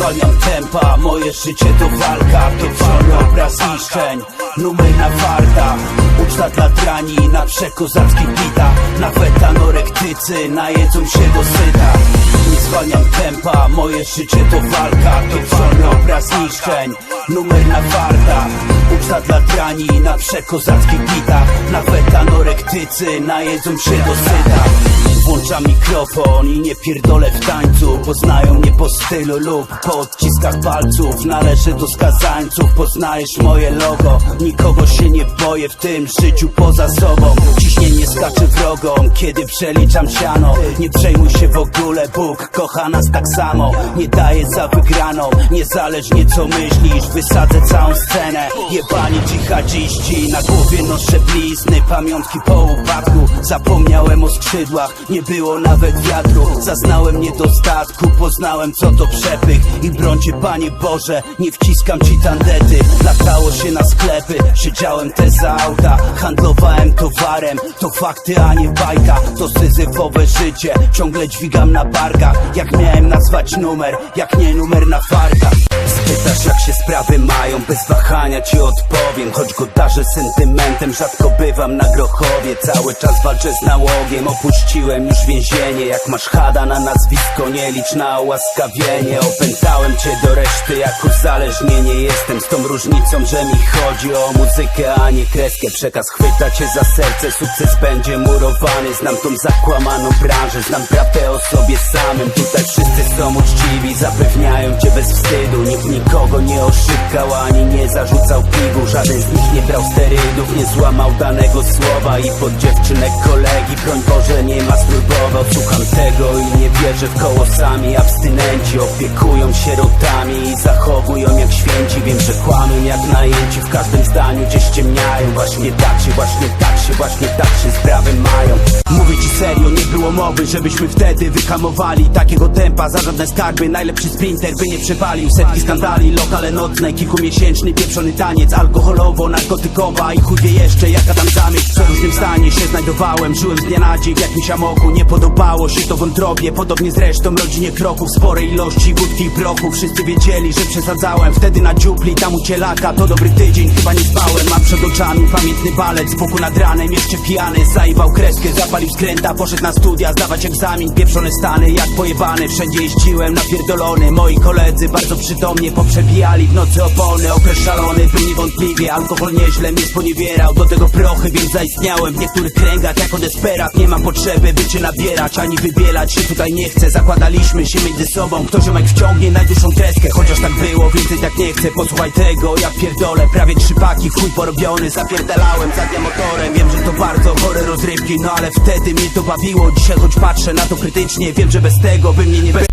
zwalniam tempa Moje życie to walka. Pieprzony obraz niszczeń Numer na wartach Uczta dla drani na przekozackich bitach Nawet anorektycy najedzą się do syta. Zwalniam tempa Moje życie to walka. Pieprzony obraz niszczeń Numer na wartach Uczta dla drani na przekozackich bitach Nawet anorektycy najedzą się do syta Włączam mikrofon i nie pierdolę w tańcu. Poznają mnie po stylu lub po odciskach palców. Należę do skazańców, poznajesz moje logo. Nikogo się nie boję w tym życiu poza sobą. Ciśnienie skacze wrogom, kiedy przeliczam siano. Nie przejmuj się w ogóle, Bóg kocha nas tak samo. Nie daje za wygraną, niezależnie co myślisz. Wysadzę całą scenę, jebani dżihadziści Na głowie noszę blizny, pamiątki po upadku Zapomniałem o skrzydłach, nie było nawet wiatru. Zaznałem niedostatku, poznałem co to przepych. I brońcie Panie Boże, nie wciskam ci tandety. Latało się na sklepy, siedziałem te za auta. Handlowałem towarem, to fakty a nie bajka. To syzyfowe życie, ciągle dźwigam na barkach. Jak miałem nazwać numer, jak nie numer na farkach Spytasz jak się sprawy mają, bez wahania ci odpowiem. Choć go darzę sentymentem, rzadko bywam na Grochowie. Cały czas walczę z nałogiem, opuściłem już więzienie. Jak masz hada na nazwisko, nie licz na ułaskawienie. Opętałem cię do reszty, jak uzależnienie. Jestem Z tą różnicą, że mi chodzi o muzykę, a nie kreskę. Przekaz chwyta cię za serce, sukces będzie murowany. Znam tą zakłamaną branżę, znam prawdę o sobie samym. Tutaj wszyscy są uczciwi, zapewniają cię bez wstydu. Nikt nikogo nie oszukał, ani nie zarzucał piwu Żaden z nich nie brał sterydów, nie złamał danego słowa. I pod dziewczynę kolegi, broń Boże nie masturbował Słucham tego i nie wierzę w koło sami. Abstynenci opiekują się rotami i zachowują jak święci Wiem, że kłamią jak najęci, w każdym zdaniu. Gdzieś ciemniają Właśnie tak się, właśnie tak się, właśnie tak się sprawy mają. Mówię ci serio, nie było mowy, żebyśmy wtedy wyhamowali Takiego tempa za żadne skarby, najlepszy sprinter by nie przepalił Setki skandali, lokale nocne, kilkumiesięczny pieprzony taniec. Alkoholowo, narkotykowa i chuj wie jeszcze jaka tam zamyśl W przeróżnym stanie się znajdowałem, żyłem z dnia na dzień w jakimś amoku. Nie podobało się to wątrobie, podobnie zresztą rodzinie kroków Sporej ilości wódki i prochu, wszyscy wiedzieli, że przesadzałem. Wtedy na dziupli, tam u cielaka, to dobry tydzień, chyba nie spałem oczami pamiętny balec, z boku nad ranem, jeszcze pijany. Zajebał kreskę, zapalił skręta, poszedł na studia, zdawać egzamin. Pieprzone stany, jak pojebany, wszędzie jeździłem napierdolony Moi koledzy bardzo przytomnie poprzebijali w nocy opony. Okres szalony był niewątpliwie, alkohol nieźle mnie sponiewierał. Do tego prochy, więc zaistniałem w niektórych kręgach. Jako desperat Nie mam potrzeby by cię nabierać, ani wybielać się tutaj nie chcę. Zakładaliśmy się między sobą, kto ziomek wciągnie najdłuższą kreskę. Chociaż tak było, więcej tak nie chcę, posłuchaj tego Ja pierdolę, prawie trzy paki, chuj porobiony Zapierdalałem za dnia motorem, wiem, że to bardzo chore rozrywki No ale wtedy mnie to bawiło, dzisiaj choć patrzę na to krytycznie Wiem, że bez tego by mnie nie bez...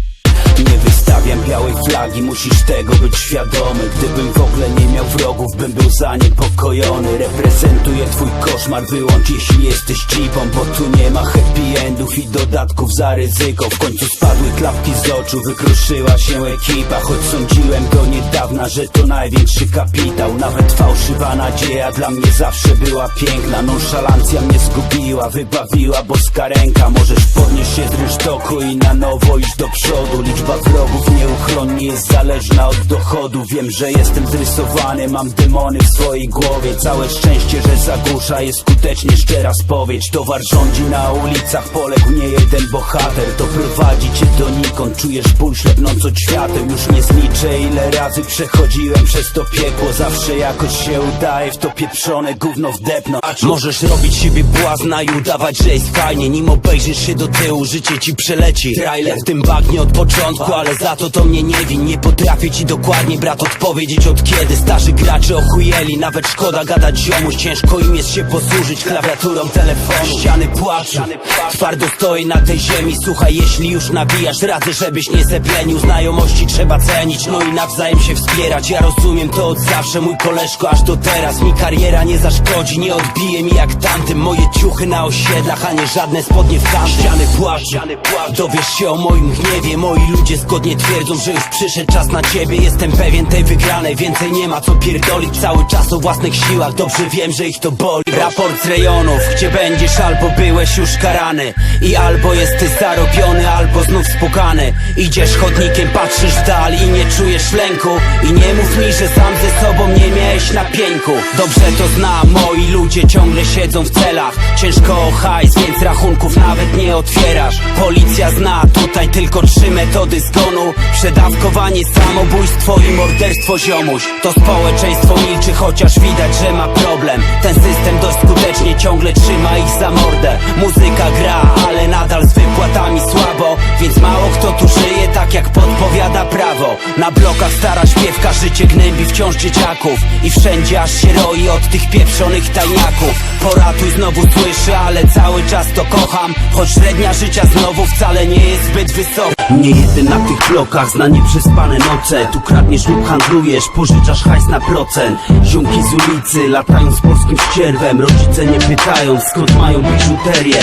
Nie wystawiam białej flagi, musisz tego być świadomy. Gdybym w ogóle nie miał wrogów, bym był zaniepokojony. Reprezentuję twój koszmar, wyłącz jeśli jesteś cipą Bo tu nie ma happy endów i dodatków za ryzyko. W końcu spadły klapki z oczu, wykruszyła się ekipa. Choć sądziłem do niedawna, że to największy kapitał. Nawet fałszywa nadzieja dla mnie zawsze była piękna. Nonszalancja mnie zgubiła, wybawiła boska ręka. Możesz podnieść się z rynsztoku i na nowo iść do przodu. Liczba wrogów nieuchronnie jest zależna od dochodu. Wiem, że jestem zrysowany, mam demony w swojej głowie. Całe szczęście, że zagłusza jest skutecznie. Szczera spowiedź Towar rządzi na ulicach, poległ nie jeden bohater To prowadzi cię donikąd, czujesz ból ślepnąc od świateł. Już nie zliczę ile razy przechodziłem przez to piekło. Zawsze jakoś się udaje w to pieprzone gówno wdepnąć. Możesz robić siebie błazna i udawać, że jest fajnie? Nim obejrzysz się do tyłu, życie ci przeleci. Trailer w tym bagnie od początku, ale za to to mnie nie win Nie potrafię ci dokładnie, brat, odpowiedzieć od kiedy. Starzy gracze ochujeli, nawet szkoda gadać ziomuś. Ciężko im jest się posłużyć klawiaturą telefonu. Ściany płaczą, twardo stoję na tej ziemi. Słuchaj, jeśli już nabijasz, radzę, żebyś nie zeplenił Znajomości trzeba cenić, no i nawzajem się wspierać. Ja rozumiem to od zawsze, mój koleżko, aż do teraz. Mi kariera nie zaszkodzi, nie odbije mi jak tamtym. Moje ciuchy na osiedlach, a nie żadne spodnie w tamtym. Ściany płaczą, dowiesz się o moim gniewie. Moi ludzie zgodnie twierdzą, że już przyszedł czas na ciebie. Jestem pewien tej wygranej, więcej nie ma co pierdolić. Cały czas o własnych siłach, dobrze wiem, że ich to boli. Raport z rejonów, gdzie będziesz albo byłeś już karany. I albo jesteś zarobiony, albo znów spukany. Idziesz chodnikiem, patrzysz w dal i nie czujesz lęku. I nie mów mi, że sam ze sobą nie miałeś na pieńku Dobrze to znam, moi ludzie ciągle siedzą w celach. Ciężko o hajs, więc rachunków nawet nie otwierasz. Policja zna. Tutaj tylko trzy metody zgonu Przedawkowanie, samobójstwo i morderstwo ziomuś. To społeczeństwo milczy, chociaż widać, że ma problem. Ten system dość skutecznie ciągle trzyma ich za mordę. Muzyka gra, ale nadal z wypłatami słabo. Więc mało kto tu żyje tak jak podpowiada prawo. Na blokach stara śpiewka życie gnębi wciąż dzieciaków. I wszędzie aż się roi od tych pieprzonych tajniaków. Poratuj znowu słyszę, ale cały czas to kocham. Choć średnia życia znowu wcale nie jest zbyt wysoka Nie jeden na tych blokach zna nieprzespane noce. Tu kradniesz lub handlujesz, pożyczasz hajs na procent. Ziomki z ulicy latają z polskim ścierwem. Rodzice nie pytają skąd mają biżuterię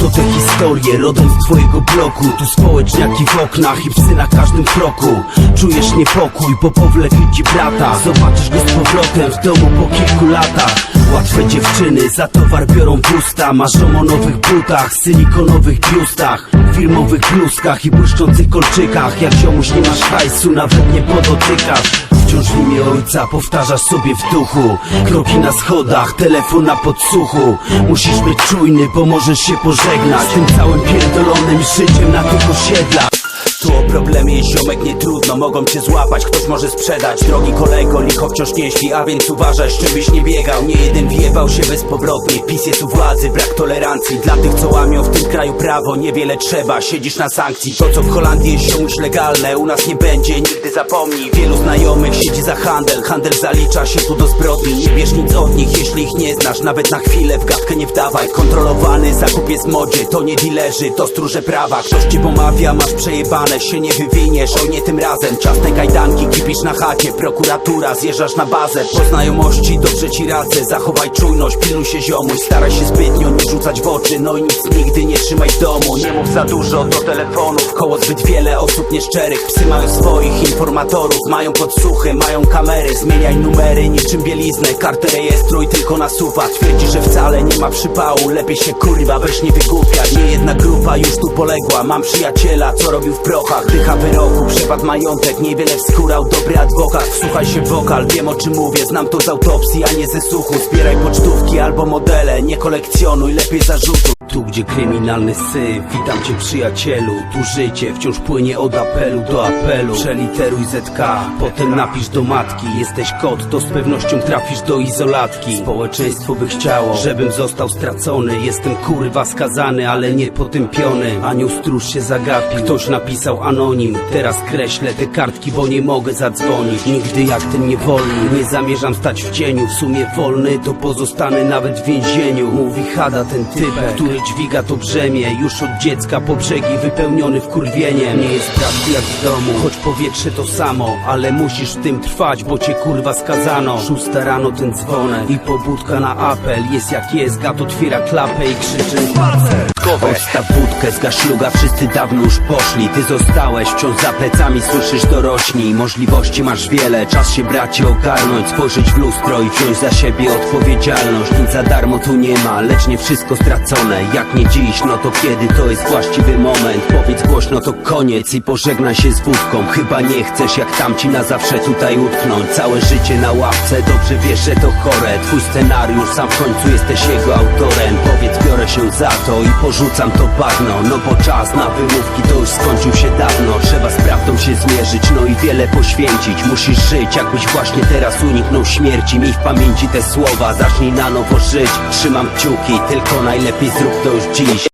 to te historie rodem z twojego bloku. Tu społeczniaki w oknach i psy na każdym kroku. Czujesz niepokój, bo powlekli ci brata. Zobaczysz go z powrotem w domu po kilku latach Łatwe dziewczyny za towar biorą w usta Marzą o nowych butach, silikonowych biustach Firmowych bluzkach i błyszczących kolczykach. Jak ziomuś nie masz hajsu, nawet nie podotykasz. Wciąż w imię ojca powtarzasz sobie w duchu. Kroki na schodach, telefon na podsłuchu. Musisz być czujny, bo możesz się pożegnać. Tym całym pierdolonym życiem na tych osiedlach tu o problemie ziomek nie trudno, mogą cię złapać, ktoś może sprzedać. Drogi kolego, licho wciąż nie śpi, a więc uważaj, żebyś nie biegał. Nie jeden wjebał się bezpowrotnie, PiS jest u władzy, brak tolerancji. Dla tych co łamią w tym kraju prawo, niewiele trzeba, siedzisz na sankcji. To co w Holandii jest ziomuś legalne, u nas nie będzie, nigdy zapomnij. Wielu znajomych siedzi za handel, handel zalicza się tu do zbrodni. Nie bierz nic od nich, jeśli ich nie znasz, nawet na chwilę w gadkę nie wdawaj. Kontrolowany zakup jest modzie, to nie dilerzy, to stróże prawa. Ktoś ci pomawia, masz przejebane, się nie wywiniesz, oj nie tym razem. Czasne kajdanki, kipisz na chacie, prokuratura, zjeżdżasz na bazę. Po znajomości dobrze ci radzę, zachowaj czujność, pilnuj się ziomuś Staraj się zbytnio nie rzucać w oczy, no i nic nigdy nie trzymaj w domu. Nie mów za dużo do telefonów, koło zbyt wiele osób nieszczerych. Psy mają swoich informatorów, mają podsłuchy, mają kamery. Zmieniaj numery niczym bieliznę, kartę rejestruj tylko nasuwa Twierdzi, że wcale nie ma przypału, lepiej się kurwa weź nie wygłupiać Nie jedna grupa już tu poległa, mam przyjaciela, co robił w prochach Dycha wyroku, przepadł majątek, niewiele wskórał, dobry adwokat. Wsłuchaj się wokal, wiem o czym mówię, znam to z autopsji, a nie ze słuchu. Zbieraj pocztówki albo modele, nie kolekcjonuj, lepiej zarzutu tu gdzie kryminalny syf, witam cię przyjacielu. Tu życie wciąż płynie od apelu do apelu. Przeliteruj ZK, potem napisz do matki. Jesteś kot, to z pewnością trafisz do izolatki. Społeczeństwo by chciało, żebym został stracony. Jestem kurwa skazany, ale nie potępiony. Anioł stróż się zagapił, ktoś napisał anonim. Teraz kreślę te kartki, bo nie mogę zadzwonić. Nigdy jak ten niewolny, nie zamierzam stać w cieniu. W sumie wolny, to pozostanę nawet w więzieniu. Mówi Hada ten typek, który dźwiga to brzemię Już od dziecka po brzegi wypełniony wkurwieniem. Nie jest prawdy jak w domu, choć powietrze to samo Ale musisz w tym trwać, bo cię kurwa skazano. Szósta rano ten dzwonek i pobudka na apel Jest jak jest, gat otwiera klapę i krzyczy Odstaw wódkę, zgasz śluga, wszyscy dawno już poszli. Ty zostałeś, wciąż za plecami słyszysz dorośli Możliwości masz wiele, czas się bracie ogarnąć Spojrzeć w lustro i wziąć za siebie odpowiedzialność. Nic za darmo tu nie ma, lecz nie wszystko stracone. Jak nie dziś, no to kiedy? To jest właściwy moment. Powiedz głośno to koniec i pożegnaj się z wódką. Chyba nie chcesz jak tamci na zawsze tutaj utknąć. Całe życie na ławce, dobrze wiesz, że to chore. Twój scenariusz, sam w końcu jesteś jego autorem. Powiedz biorę się za to i porzucam to bagno. No bo czas na wymówki to już skończył się dawno. Trzeba z prawdą się zmierzyć, no i wiele poświęcić. Musisz żyć, jakbyś właśnie teraz uniknął śmierci. Miej w pamięci te słowa, zacznij na nowo żyć. Trzymam kciuki, tylko najlepiej zrób to już dziś